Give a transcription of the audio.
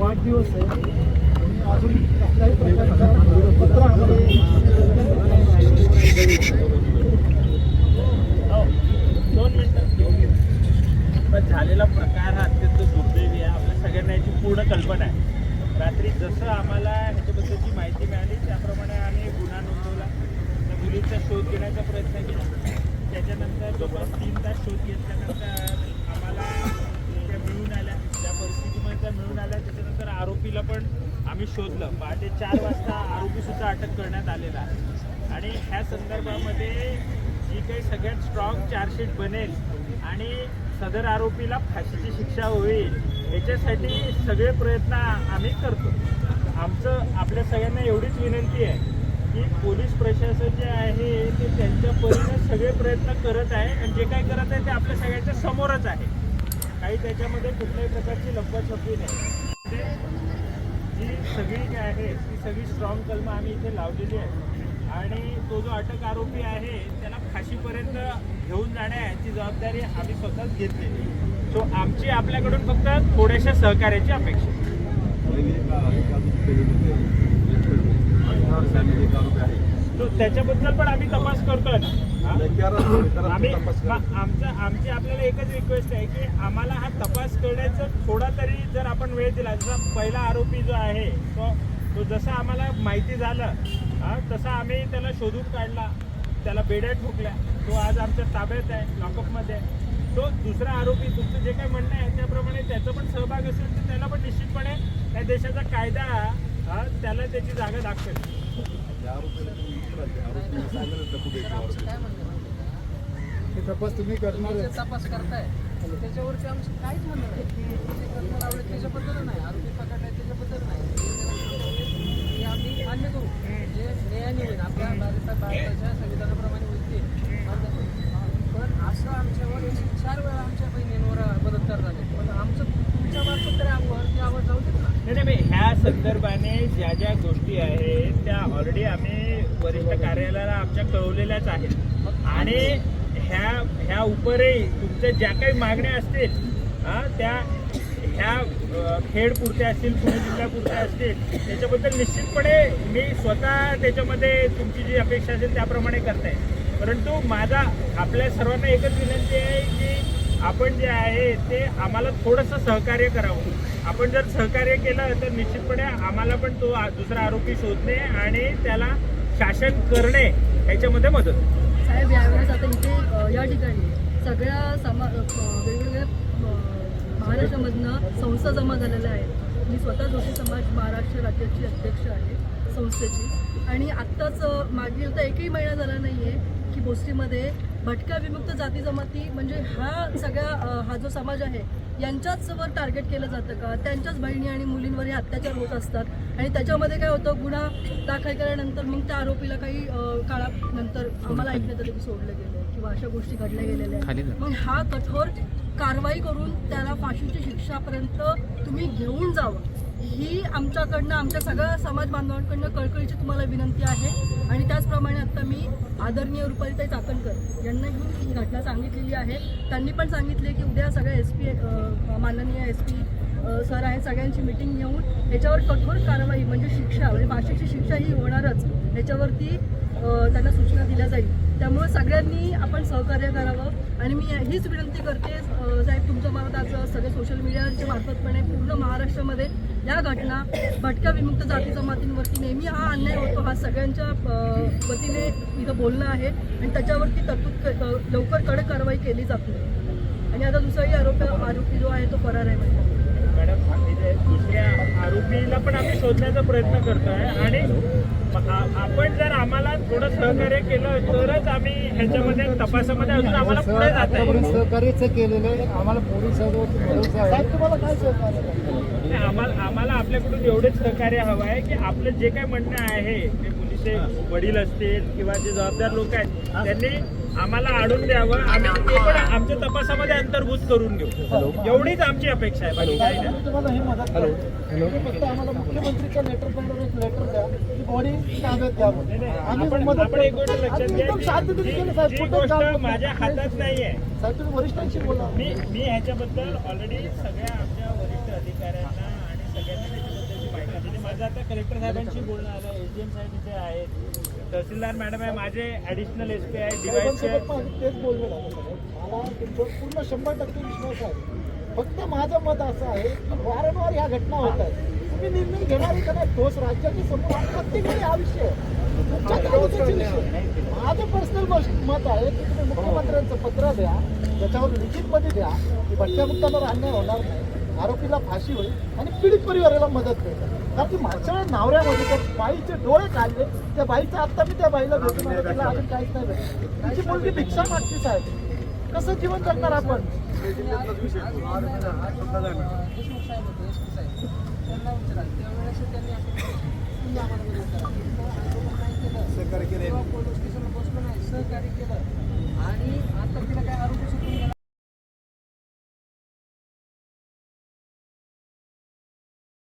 वाढदिवस आहे. आणि अजून कुठल्याही प्रकारचा पत्र आम्हाला दोन झालेला प्रकार हा अत्यंत दुर्दैवी आहे. आपल्या सगळ्यांना याची पूर्ण कल्पना आहे. रात्री जसं आम्हाला ह्याच्याबद्दलची माहिती मिळाली त्याप्रमाणे आम्ही गुन्हा नोंदवला. त्या मुलीचा शोध घेण्याचा प्रयत्न केला. त्याच्यानंतर जवळपास तीन तास शोध घेतल्यानंतर आरोपीला पण आम्ही शोधलं. पहाटे चार वाजता आरोपीसुद्धा अटक करण्यात आलेला आहे. आणि ह्या संदर्भामध्ये जी काही सगळ्यात स्ट्रॉंग चार्जशीट बनेल आणि सदर आरोपीला फाशीची शिक्षा होईल याच्यासाठी सगळे प्रयत्न आम्ही करतो. आमचं आपल्या सगळ्यांना एवढीच विनंती आहे की पोलीस प्रशासन जे आहे ते त्यांच्या परीने सगळे प्रयत्न करत आहे आणि जे काय करत आहे ते आपल्या सगळ्यांच्या समोरच आहे. काही त्याच्यामध्ये कुठल्याही प्रकारची लपवाछपी नाही. ही जी सगळी जी आहे ती सगळी स्ट्रॉंग कलमं आम्ही इथे लावलेली आहे आणि तो जो अटक आरोपी आहे त्याला फाशीपर्यंत घेऊन जाण्याची जबाबदारी आम्ही स्वतःच घेतलेली आहे. सो आमची आपल्याकडून फक्त थोड्याशा सहकार्याची अपेक्षा आहे. तो त्याच्याबद्दल पण आम्ही तपास करतोय ना? आम्ही आमचा आमची आपल्याला एकच रिक्वेस्ट आहे की आम्हाला हा तपास करण्याचा थोडा तरी जर आपण वेळ दिला जसा पहिला आरोपी जो आहे तो तो जसं आम्हाला माहिती झालं हा, तसा आम्ही त्याला शोधून काढला त्याला बेड्या ठोकल्या तो आज आमच्या ताब्यात आहे लॉकअपमध्ये आहे. तो दुसरा आरोपी तुमचं जे काही म्हणणं आहे त्याप्रमाणे त्याचा पण सहभाग असेल तर त्याला पण निश्चितपणे या देशाचा कायदा त्याला त्याची जागा दाखवेल तपास तुम्ही करणार तपास करताय त्याच्यावरती आमचं काहीच म्हणणं नाही. जे कलम लावले त्याच्याबद्दल नाही. आरोपी पकडलाय त्याच्याबद्दल नाही. हे आम्ही मान्य करू. जे न्यायाने होईल आपल्या भारतात भारताच्या संविधानाप्रमाणे होईल ते मान्य करू. पण असं आमच्यावर एकशे चार वेळा आमच्या बहिणींवर बलात्कार झाले. पण आमचं तुमच्या मार्फत तरी आम्हाला ती आवाज जाऊ देत ना. नाही ह्या संदर्भाने ज्या ज्या गोष्टी आहेत ऑलरेडी आम्ही वरिष्ठ कार्यालयाला आमच्या कळवलेल्याच आहेत. आणि ह्या ह्या उपरही तुमच्या ज्या काही मागण्या असतील हा त्या ह्या अ, खेड पुरत्या असतील पुणे जिल्ह्यापुरत्या असतील त्याच्याबद्दल निश्चितपणे मी स्वतः त्याच्यामध्ये तुमची जी अपेक्षा असेल त्याप्रमाणे करताय. परंतु माझा आपल्या सर्वांना एकच विनंती आहे की आपण जे आहे ते आम्हाला थोडंसं सहकार्य करावं. आपण जर सहकार्य केलं तर निश्चितपणे आम्हाला पण तो दुसरा आरोपी शोधणे आणि त्याला शासन करणे याच्यामध्ये मदत. साहेब यावेळेस आता इथे या ठिकाणी सगळ्या समा वेगवेगळ्या महाराष्ट्रामधनं संस्था जमा झालेल्या आहेत. मी स्वतः जोशी समाज महाराष्ट्र राज्याची अध्यक्ष आहे संस्थेची. आणि आत्ताच मागील तर एकही महिना झाला नाही आहे की गोष्टीमध्ये भटक्या विमुक्त जाती जमाती म्हणजे हा सगळ्या हा जो समाज आहे यांच्याच वर टार्गेट केलं जातं का? त्यांच्याच बहिणी आणि मुलींवर हे अत्याचार होत असतात. आणि त्याच्यामध्ये काय होतं गुन्हा दाखल केल्यानंतर मग त्या आरोपीला काही काळानंतर आम्हाला ऐकण्यात आलं की सोडलं गेलं किंवा अशा गोष्टी घडल्या गेलेल्या आहेत. मग हा कठोर कारवाई करून त्याला फाशीची शिक्षापर्यंत तुम्ही घेऊन जावं. ही आमच्याकडनं आमच्या सगळ्या समाज बांधवांकडनं कळकळीची तुम्हाला विनंती आहे. आणि त्याचप्रमाणे आता मी आदरणीय रुपालीताई चाकणकर यांना ही घटना सांगितलेली आहे. त्यांनी पण सांगितले की उद्या सगळ्या एस पी माननीय एस पी सर आहे सगळ्यांची मिटिंग घेऊन याच्यावर कठोर कारवाई म्हणजे शिक्षा म्हणजे भाषेची शिक्षा ही होणारच. याच्यावरती त्यांना सूचना दिल्या जाईल. त्यामुळे सगळ्यांनी आपण सहकार्य करावं. आणि मी हीच विनंती करते साहेब तुमच्या मार्फत आज सगळे सोशल मीडियाच्या मार्फतपणे पूर्ण महाराष्ट्रामध्ये या घटना भटक्या विमुक्त जाती जमातींवरती नेहमी हा अन्याय होतो हा सगळ्यांच्या वतीने इथं बोलणं आहे आणि त्याच्यावरती तरतूद लवकर कडक कारवाई केली जाते. आणि आता दुसराही आरोपी आरोपी जो आहे तो फरार आहे. मॅडम शोधण्याचा प्रयत्न करतोय. आणि आपण जर आम्हाला थोडं सहकार्य केलं तरच आम्ही ह्याच्यामध्ये तपासामध्ये अजून आम्हाला पुढे जाता येईल. सहकार्यच केलेलं आहे. आम्हाला आहे. काय नाही, आम्हाला आम्हाला आपल्याकडून एवढेच सहकार्य हवं आहे की आपलं जे काही म्हणणं आहे ते पोलिसचे वडील असतील किंवा जे जबाबदार लोक आहेत त्यांनी आम्हाला आणून द्यावं आम्ही ते पण आमच्या तपासामध्ये अंतर्भूत करून घेऊ. एवढीच आमची अपेक्षा आहे. बाकी काही नाही. तुम्हाला ही मदत तुम्ही फक्त आम्हाला मुख्यमंत्रीच्या लेटर पॅडवर एक लेटर द्या की बॉडी ताब्यात घ्यावं नाही, नाही, आम्ही आपण मदत आपण एक गोष्ट. लक्षात घ्या केलं साहेब. जी गोष्ट माझ्या हातात नाहीये साहेब तुम्ही वरिष्ठांशी बोला. मी मी ह्याच्याबद्दल ऑलरेडी सगळ्या आमच्या वरिष्ठ अधिकाऱ्यांना आणि सगळ्यांना माझं आता कलेक्टर साहेबांशी बोलणं आलं एस डी एम साहेब इथे आहेत. तहसीलदार मॅडम आहे माझे ॲडिशनल एस पी आहे डीवायचे माझं तेच साहेब. मला तुमच्यावर पूर्ण शंभर टक्के विश्वास आहे. फक्त माझं मत असं आहे की वारंवार ह्या घटना होत आहेत. तुम्ही निर्णय घेणारे का नाही? ठोस राज्याच्या समोर हा प्रत्येक वेळी हा विषय. आहे. तुमच्या तालुक्याचा विषय माझं पर्सनल मत आहे की तुम्ही मुख्यमंत्र्यांचं पत्र द्या त्याच्यावर लिखितमध्ये द्या की भटक्या मुक्तांवर अन्याय होणार नाही. आरोपीला फाशी होईल आणि पीडित परिवाराला मदत मिळेल. कारण की मागच्या वेळेस नावऱ्यामध्ये त्या बाईचे डोळे काढले. त्या बाईचं आत्ता मी त्या बाईला भेटून आलो, तिला अजून काहीच नाही भेटलं तिची मुलगी भिक्षा मागते साहेब. कसं जीवन जगणार आपण? सहकार्य केलं आणि आता तिला